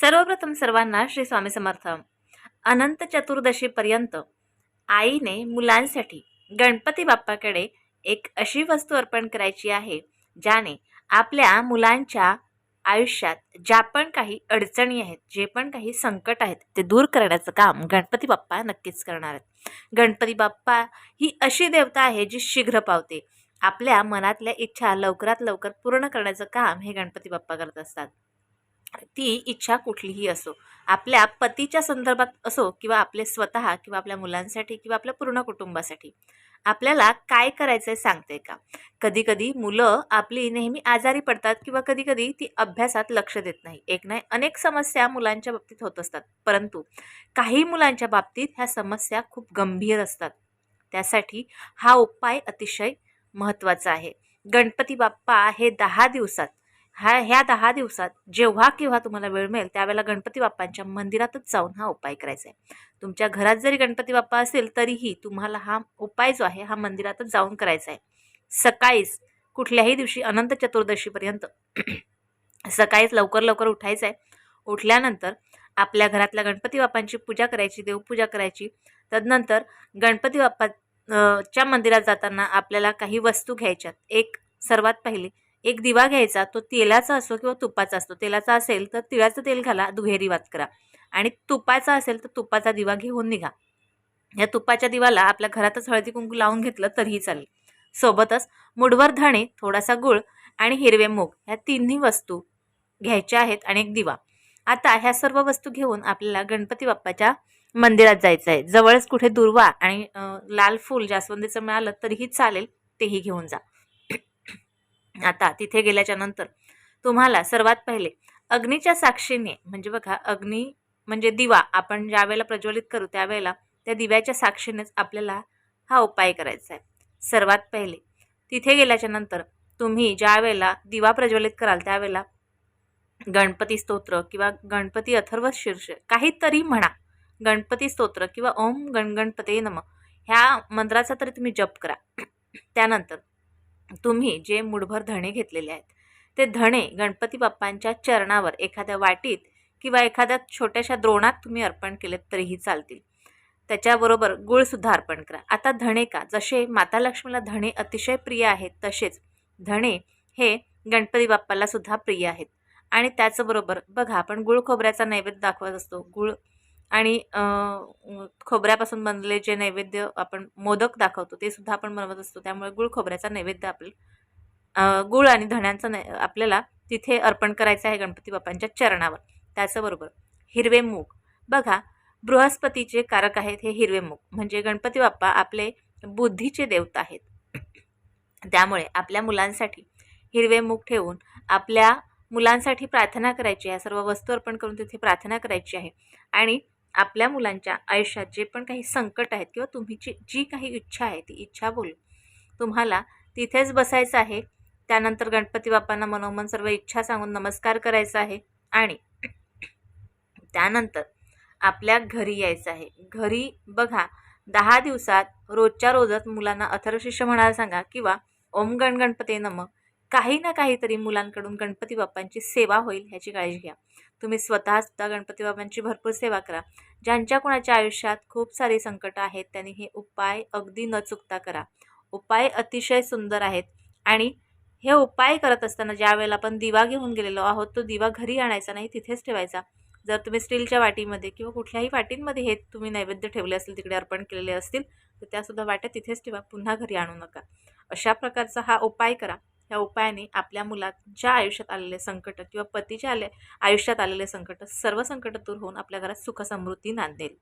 सर्वप्रथम सर्वांना श्री स्वामी समर्थ. अनंत चतुर्दशीपर्यंत आईने मुलांसाठी गणपती बाप्पाकडे एक अशी वस्तू अर्पण करायची आहे ज्याने आपल्या मुलांच्या आयुष्यात ज्या पण काही अडचणी आहेत जे पण काही संकट आहेत ते दूर करण्याचं काम गणपती बाप्पा नक्कीच करणार आहेत. गणपती बाप्पा ही अशी देवता आहे जी शीघ्र पावते. आपल्या मनातल्या इच्छा लवकरात लवकर पूर्ण करण्याचं काम हे गणपती बाप्पा करत असतात. ती इच्छा कुठलीही असो आपल्या पतीच्या संदर्भात असो किंवा आपले स्वतः किंवा आपल्या मुलांसाठी किंवा आपल्या पूर्ण कुटुंबासाठी आपल्याला काय करायचं आहे सांगते का? कधी कधी मुलं आपली नेहमी आजारी पडतात किंवा कधी कधी ती अभ्यासात लक्ष देत नाही. एक नाही अनेक समस्या मुलांच्या बाबतीत होत असतात. परंतु काही मुलांच्या बाबतीत ह्या समस्या खूप गंभीर असतात. त्यासाठी हा उपाय अतिशय महत्त्वाचा आहे. गणपती बाप्पा हे दहा दिवसात हा ह्या दहा दिवसात जेव्हा केव्हा तुम्हाला वेळ मिळेल त्यावेळेला गणपती बाप्पांच्या मंदिरातच जाऊन हा उपाय करायचा आहे. तुमच्या घरात जरी गणपती बाप्पा असेल तरीही तुम्हाला हा उपाय जो आहे हा मंदिरातच जाऊन करायचा आहे. सकाळीच कुठल्याही दिवशी अनंत चतुर्दशीपर्यंत सकाळीच लवकर लवकर उठायचं आहे. उठल्यानंतर आपल्या घरातल्या गणपती बाप्पांची पूजा करायची देवपूजा करायची. तदनंतर गणपती बाप्पा च्या मंदिरात जाताना आपल्याला काही वस्तू घ्यायच्यात. एक सर्वात पहिली एक दिवा घ्यायचा तो तेलाचा असो किंवा तुपाचा असतो तेलाचा असेल तर तिळाचं तेल घाला दुहेरी वात करा. आणि तुपाचा असेल तर तुपाचा दिवा घेऊन निघा. या तुपाच्या दिवाला आपल्या घरातच हळदी कुंकू लावून घेतलं तरीही चालेल. सोबतच मुठभर धणे थोडासा गुळ आणि हिरवे मूग ह्या तिन्ही वस्तू घ्यायच्या आहेत आणि एक दिवा. आता ह्या सर्व वस्तू घेऊन आपल्याला गणपती बाप्पाच्या मंदिरात जायचं आहे जवळच कुठे दुर्वा आणि लाल फूल जास्वंदीचं मिळालं तरीही चालेल तेही घेऊन जा. आता तिथे गेल्याच्यानंतर तुम्हाला सर्वात पहिले अग्नीच्या साक्षीने म्हणजे बघा अग्नी म्हणजे दिवा आपण ज्यावेळेला प्रज्वलित करू त्यावेळेला त्या दिव्याच्या साक्षीनेच आपल्याला हा उपाय करायचा आहे. सर्वात पहिले तिथे गेल्याच्यानंतर तुम्ही ज्यावेळेला दिवा प्रज्वलित कराल त्यावेळेला गणपती स्तोत्र किंवा गणपती अथर्व शीर्ष काहीतरी म्हणा गणपती स्तोत्र किंवा ओम गणगणपते नम ह्या मंत्राचा तरी तुम्ही जप करा. त्यानंतर तुम्ही जे मुठभर धणे घेतलेले आहेत ते धणे गणपती बाप्पांच्या चरणावर एखाद्या वाटीत किंवा एखाद्या छोट्याशा द्रोणात तुम्ही अर्पण केलेत तरीही चालतील. त्याच्याबरोबर गुळसुद्धा अर्पण करा. आता धणे का? जसे माता लक्ष्मीला धणे अतिशय प्रिय आहेत तसेच धणे हे गणपती बाप्पाला सुद्धा प्रिय आहेत. आणि त्याचबरोबर बघा आपण गुळ खोबऱ्याचा नैवेद्य दाखवत असतो. गुळ आणि खोबऱ्यापासून बनलेले जे नैवेद्य आपण मोदक दाखवतो ते सुद्धा आपण बनवत असतो. त्यामुळे गुळ खोबऱ्याचा नैवेद्य आपलं गुळ आणि धण्यांचा नै आपल्याला तिथे अर्पण करायचं आहे गणपती बाप्पांच्या चरणावर. त्याचबरोबर हिरवे मूग. बघा बृहस्पतीचे कारक आहेत हे हिरवे मूग. म्हणजे गणपती बाप्पा आपले बुद्धीचे देवता आहेत. त्यामुळे आपल्या मुलांसाठी हिरवे मूग ठेवून आपल्या मुलांसाठी प्रार्थना करायची आहे. सर्व वस्तू अर्पण करून तिथे प्रार्थना करायची आहे. आणि आपल्या मुलांच्या आयुष्यात जे पण काही संकट आहेत किंवा तुम्ही जी काही इच्छा आहे ती इच्छा बोलू. तुम्हाला तिथेच बसायचं आहे. त्यानंतर गणपती बाप्पांना मनोमन सर्व इच्छा सांगून नमस्कार करायचा आहे. आणि त्यानंतर आपल्या घरी यायचं आहे. घरी बघा दहा दिवसात रोजच्या रोजच मुलांना अथर्वशिष्य म्हणायला सांगा किंवा ओम गण गणपते नमः. काही ना काहीतरी मुलांकडून गणपती बाप्पांची सेवा होईल ह्याची काळजी घ्या. तुम्ही स्वतःसुद्धा गणपती बाबांची भरपूर सेवा करा. ज्यांच्या कोणाच्या आयुष्यात खूप सारी संकटं आहेत त्यांनी हे उपाय अगदी न चुकता करा. उपाय अतिशय सुंदर आहेत आणि हे उपाय करत असताना ज्या वेळेला आपण दिवा घेऊन गेलेलो आहोत तो दिवा घरी आणायचा नाही तिथेच ठेवायचा. जर तुम्ही स्टीलच्या वाटीमध्ये किंवा कुठल्याही वाटींमध्ये हे तुम्ही नैवेद्य ठेवले असतील तिकडे अर्पण केलेले असतील तर त्यासुद्धा वाट्या तिथेच ठेवा पुन्हा घरी आणू नका. अशा प्रकारचा हा उपाय करा. ह्या उपायाने आपल्या मुलाच्या आयुष्यात आलेले संकट किंवा पतीच्या आले आयुष्यात आलेले संकट सर्व संकट दूर होऊन आपल्या घरात सुख समृद्धी नांदेल.